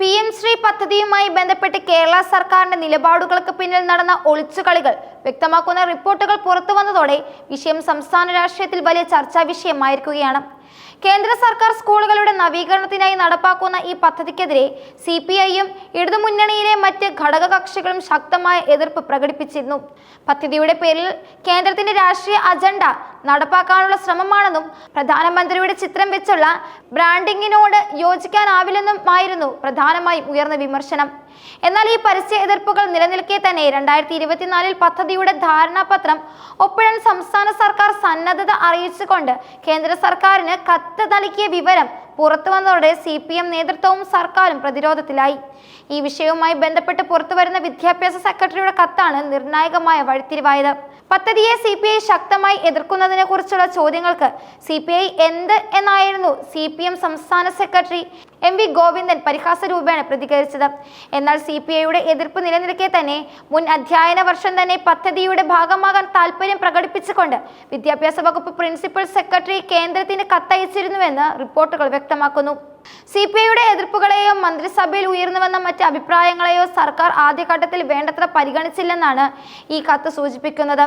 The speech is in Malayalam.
പി എം ശ്രീ പദ്ധതിയുമായി ബന്ധപ്പെട്ട് കേരള സർക്കാരിന്റെ നിലപാടുകൾക്ക് പിന്നിൽ നടന്ന ഒളിച്ചുകളികൾ വ്യക്തമാക്കുന്ന റിപ്പോർട്ടുകൾ പുറത്തു വന്നതോടെ വിഷയം സംസ്ഥാന രാഷ്ട്രീയത്തിൽ വലിയ ചർച്ചാ വിഷയമായിരിക്കുകയാണ്. കേന്ദ്ര സർക്കാർ സ്കൂളുകളുടെ നവീകരണത്തിനായി നടപ്പാക്കുന്ന ഈ പദ്ധതിക്കെതിരെ സി പി ഐയും ഇടതുമുന്നണിയിലെ മറ്റ് ഘടകകക്ഷികളും ശക്തമായ എതിർപ്പ് പ്രകടിപ്പിച്ചിരുന്നു. പദ്ധതിയുടെ പേരിൽ കേന്ദ്രത്തിന്റെ രാഷ്ട്രീയ അജണ്ട നടപ്പാക്കാനുള്ള ശ്രമമാണെന്നും പ്രധാനമന്ത്രിയുടെ ചിത്രം വെച്ചുള്ള ബ്രാൻഡിങ്ങിനോട് യോജിക്കാനാവില്ലെന്നുമായിരുന്നു പ്രധാനമായും ഉയർന്ന വിമർശനം. എന്നാൽ ഈ പരസ്യ എതിർപ്പുകൾ നിലനിൽക്കെ തന്നെ രണ്ടായിരത്തി ഇരുപത്തിനാലിൽ പദ്ധതിയുടെ ധാരണാപത്രം ഒപ്പിടാൻ സംസ്ഥാന സർക്കാർ സന്നദ്ധത അറിയിച്ചുകൊണ്ട് കേന്ദ്ര സർക്കാരിന് കത്ത് നൽകിയ വിവരം പുറത്തു വന്നതോടെ സി പി എം നേതൃത്വവും സർക്കാരും പ്രതിരോധത്തിലായി. ഈ വിഷയവുമായി ബന്ധപ്പെട്ട് പുറത്തുവരുന്ന വിദ്യാഭ്യാസ സെക്രട്ടറിയുടെ കത്താണ് നിർണായകമായ വഴിത്തിരിവായത്. പദ്ധതിയെ സി പി ഐ ശക്തമായി എതിർക്കുന്നതിനെ കുറിച്ചുള്ള ചോദ്യങ്ങൾക്ക് സി പി ഐ എന്ത് എന്നായിരുന്നു സി പി എം സംസ്ഥാന സെക്രട്ടറി എം വി ഗോവിന്ദൻ പരിഹാസ രൂപേണ പ്രതികരിച്ചത്. എന്നാൽ സി പി ഐയുടെ എതിർപ്പ് നിലനിൽക്കെ തന്നെ മുൻ അധ്യയന വർഷം തന്നെ പദ്ധതിയുടെ ഭാഗമാകാൻ താല്പര്യം പ്രകടിപ്പിച്ചുകൊണ്ട് വിദ്യാഭ്യാസ വകുപ്പ് പ്രിൻസിപ്പൽ സെക്രട്ടറി കേന്ദ്രത്തിന് കത്തയച്ചിരുന്നുവെന്ന് റിപ്പോർട്ടുകൾ വ്യക്തമാക്കുന്നു. സി പി ഐയുടെ എതിർപ്പുകളെയോ മന്ത്രിസഭയിൽ ഉയർന്നുവന്ന മറ്റ് അഭിപ്രായങ്ങളെയോ സർക്കാർ ആദ്യഘട്ടത്തിൽ വേണ്ടത്ര പരിഗണിച്ചില്ലെന്നാണ് ഈ കത്ത് സൂചിപ്പിക്കുന്നത്.